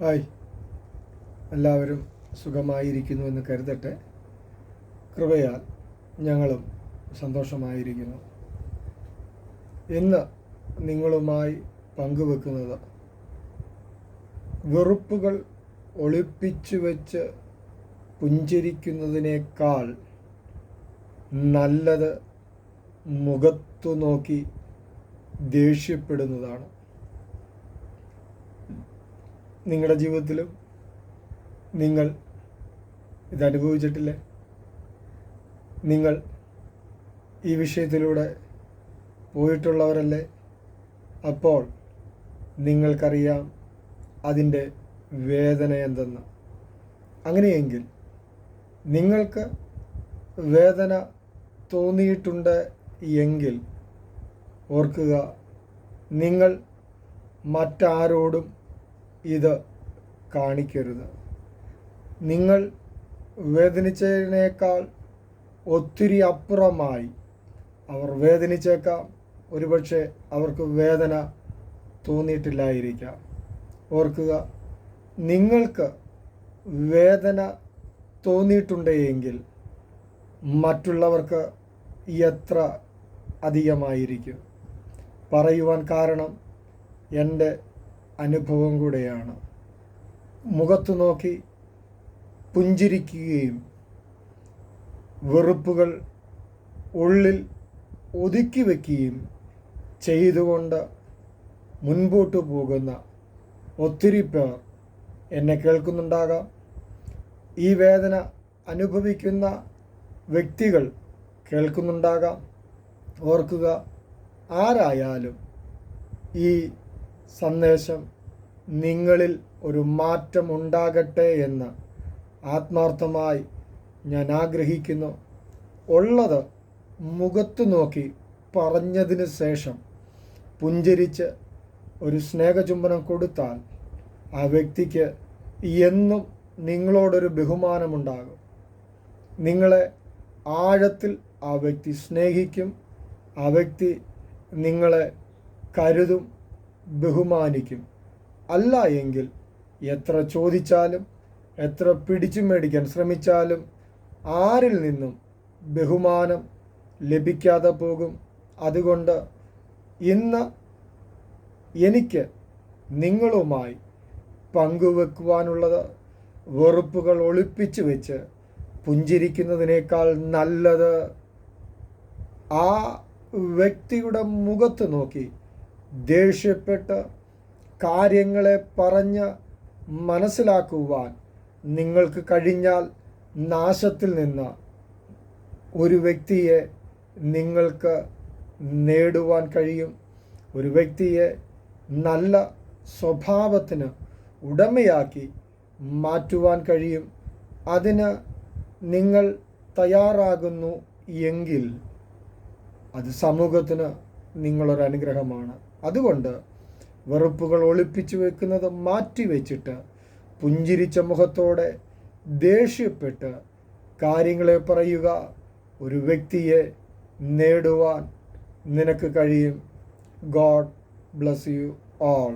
Hi. എല്ലാവരും സുഖമായിരിക്കുന്നു എന്ന് കരുതട്ടെ. കൃപയാൽ ഞങ്ങളും സന്തോഷമായിരിക്കുന്നു. ഇന്ന് നിങ്ങളുമായി പങ്കുവെക്കുന്നത് വെറുപ്പുകൾ ഒളിപ്പിച്ചു വെച്ച് പുഞ്ചിരിക്കുന്നതിനേക്കാൾ നല്ലത് മുഖത്തു നോക്കി ദേഷ്യപ്പെടുന്നതാണ്. നിങ്ങളുടെ ജീവിതത്തിലും നിങ്ങൾ ഇതനുഭവിച്ചിട്ടില്ലേ? നിങ്ങൾ ഈ വിഷയത്തിലൂടെ പോയിട്ടുള്ളവരല്ലേ? അപ്പോൾ നിങ്ങൾക്കറിയാം അതിന്റെ വേദന എന്തെന്ന്. അങ്ങനെയെങ്കിൽ നിങ്ങൾക്ക് വേദന തോന്നിയിട്ടുണ്ട് എങ്കിൽ ഓർക്കുക നിങ്ങൾ മറ്റാരോടും ഇത് കാണിക്കരുത്. നിങ്ങൾ വേദനിച്ചതിനേക്കാൾ ഒത്തിരി അപ്പുറമായി അവർ വേദനിച്ചേക്കാം. ഒരുപക്ഷെ അവർക്ക് വേദന തോന്നിയിട്ടില്ലായിരിക്കാം. ഓർക്കുക നിങ്ങൾക്ക് വേദന തോന്നിയിട്ടുണ്ടെങ്കിൽ മറ്റുള്ളവർക്ക് എത്ര അധികമായിരിക്കും? പറയുവാൻ കാരണം എന്റെ അനുഭവം കൂടെയാണ്. മുഖത്തു നോക്കി പുഞ്ചിരിക്കുകയും വെറുപ്പുകൾ ഉള്ളിൽ ഒതുക്കി വയ്ക്കുകയും ചെയ്തുകൊണ്ട് മുൻപോട്ട് പോകുന്ന ഒത്തിരി പേർ എന്നെ കേൾക്കുന്നുണ്ടാകാം. ഈ വേദന അനുഭവിക്കുന്ന വ്യക്തികൾ കേൾക്കുന്നുണ്ടാകാം. ഓർക്കുക ആരായാലും ഈ സന്ദേശം നിങ്ങളിൽ ഒരു മാറ്റം ഉണ്ടാകട്ടെ എന്ന് ആത്മാർത്ഥമായി ഞാൻ ആഗ്രഹിക്കുന്നു. ഉള്ളത് മുഖത്തു നോക്കി പറഞ്ഞതിന് ശേഷം പുഞ്ചിരിച്ച് ഒരു സ്നേഹചുംബനം കൊടുത്താൽ ആ വ്യക്തിക്ക് എന്നും നിങ്ങളോടൊരു ബഹുമാനമുണ്ടാകും. നിങ്ങളെ ആഴത്തിൽ ആ വ്യക്തി സ്നേഹിക്കും. ആ വ്യക്തി നിങ്ങളെ കരുതും. ബഹുമാനിക്കും. അല്ല എങ്കിൽ എത്ര ചോദിച്ചാലും എത്ര പിടിച്ചു മേടിക്കാൻ ശ്രമിച്ചാലും ആരിൽ നിന്നും ബഹുമാനം ലഭിക്കാതെ പോകും. അതുകൊണ്ട് ഇന്ന് എനിക്ക് നിങ്ങളുമായി പങ്കുവെക്കുവാനുള്ളത് വെറുപ്പുകൾ ഒളിപ്പിച്ചു വെച്ച് പുഞ്ചിരിക്കുന്നതിനേക്കാൾ നല്ലത് ആ വ്യക്തിയുടെ മുഖത്ത് നോക്കി ദേഷ്യപ്പെട്ട് കാര്യങ്ങളെ പറഞ്ഞ് മനസ്സിലാക്കുവാൻ നിങ്ങൾക്ക് കഴിഞ്ഞാൽ നാശത്തിൽ നിന്ന് ഒരു വ്യക്തിയെ നിങ്ങൾക്ക് നേടുവാൻ കഴിയും. ഒരു വ്യക്തിയെ നല്ല സ്വഭാവത്തിന് ഉടമയാക്കി മാറ്റുവാൻ കഴിയും. അതിന് നിങ്ങൾ തയ്യാറാകുന്നു എങ്കിൽ അത് സമൂഹത്തിന് നിങ്ങളൊരു അനുഗ്രഹമാണ് അതുകൊണ്ട് വെറുപ്പുകൾ ഒളിപ്പിച്ചു വെക്കുന്നത് മാറ്റിവെച്ചിട്ട് പുഞ്ചിരിച്ച മുഖത്തോടെ ദേഷ്യപ്പെട്ട് കാര്യങ്ങളെ പറയുക ഒരു വ്യക്തിയെ നേടുവാൻ നിനക്ക് കഴിയും. God bless you all